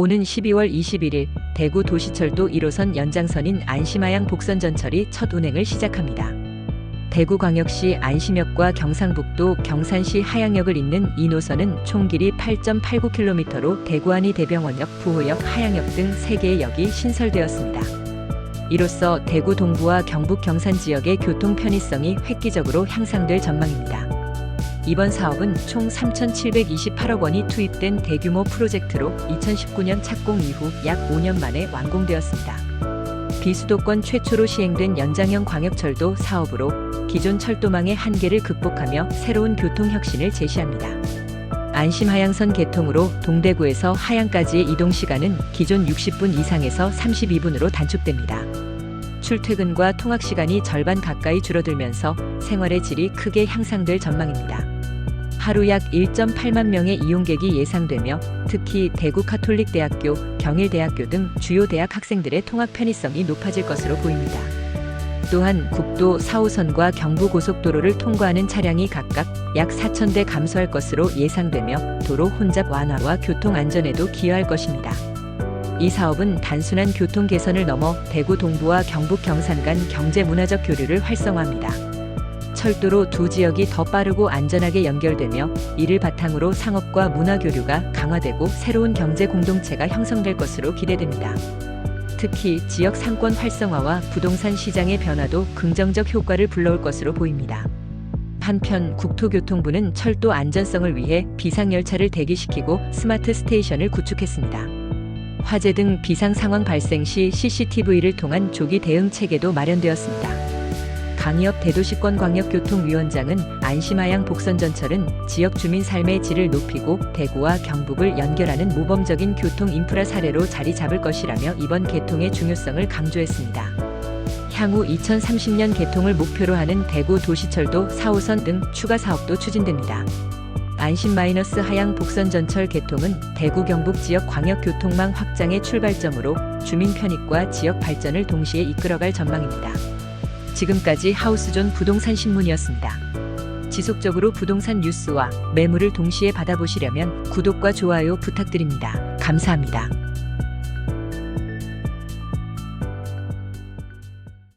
오는 12월 21일 대구 도시철도 1호선 연장선인 안심하양 복선전철이 첫 운행을 시작합니다. 대구광역시 안심역과 경상북도 경산시 하양역을 잇는 이 노선은 총 길이 8.89km로 대구안이 대병원역, 부호역, 하양역 등 3개의 역이 신설되었습니다. 이로써 대구 동부와 경북 경산 지역의 교통 편의성이 획기적으로 향상될 전망입니다. 이번 사업은 총 3,728억 원이 투입된 대규모 프로젝트로 2019년 착공 이후 약 5년 만에 완공되었습니다. 비수도권 최초로 시행된 연장형 광역철도 사업으로 기존 철도망의 한계를 극복하며 새로운 교통 혁신을 제시합니다. 안심 하양선 개통으로 동대구에서 하양까지의 이동 시간은 기존 60분 이상에서 32분으로 단축됩니다. 출퇴근과 통학 시간이 절반 가까이 줄어들면서 생활의 질이 크게 향상될 전망입니다. 하루 약 1.8만 명의 이용객이 예상되며 특히 대구 카톨릭대학교, 경일대학교 등 주요 대학 학생들의 통학 편의성이 높아질 것으로 보입니다. 또한 국도 4호선과 경부고속도로를 통과하는 차량이 각각 약 4,000대 감소할 것으로 예상되며 도로 혼잡 완화와 교통 안전에도 기여할 것입니다. 이 사업은 단순한 교통 개선을 넘어 대구 동부와 경북 경산 간 경제 문화적 교류를 활성화합니다. 철도로 두 지역이 더 빠르고 안전하게 연결되며 이를 바탕으로 상업과 문화 교류가 강화되고 새로운 경제 공동체가 형성될 것으로 기대됩니다. 특히 지역 상권 활성화와 부동산 시장의 변화도 긍정적 효과를 불러올 것으로 보입니다. 한편 국토교통부는 철도 안전성을 위해 비상열차를 대기시키고 스마트 스테이션을 구축했습니다. 화재 등 비상 상황 발생 시 CCTV를 통한 조기 대응 체계도 마련되었습니다. 강희엽 대도시권 광역교통위원장은 안심하양 복선전철은 지역 주민 삶의 질을 높이고 대구와 경북을 연결하는 모범적인 교통 인프라 사례로 자리 잡을 것이라며 이번 개통의 중요성을 강조했습니다. 향후 2030년 개통을 목표로 하는 대구 도시철도 4호선 등 추가 사업도 추진됩니다. 안심 마이너스 하양 복선 전철 개통은 대구 경북 지역 광역 교통망 확장의 출발점으로 주민 편익과 지역 발전을 동시에 이끌어갈 전망입니다. 지금까지 하우스존 부동산 신문이었습니다. 지속적으로 부동산 뉴스와 매물을 동시에 받아보시려면 구독과 좋아요 부탁드립니다. 감사합니다.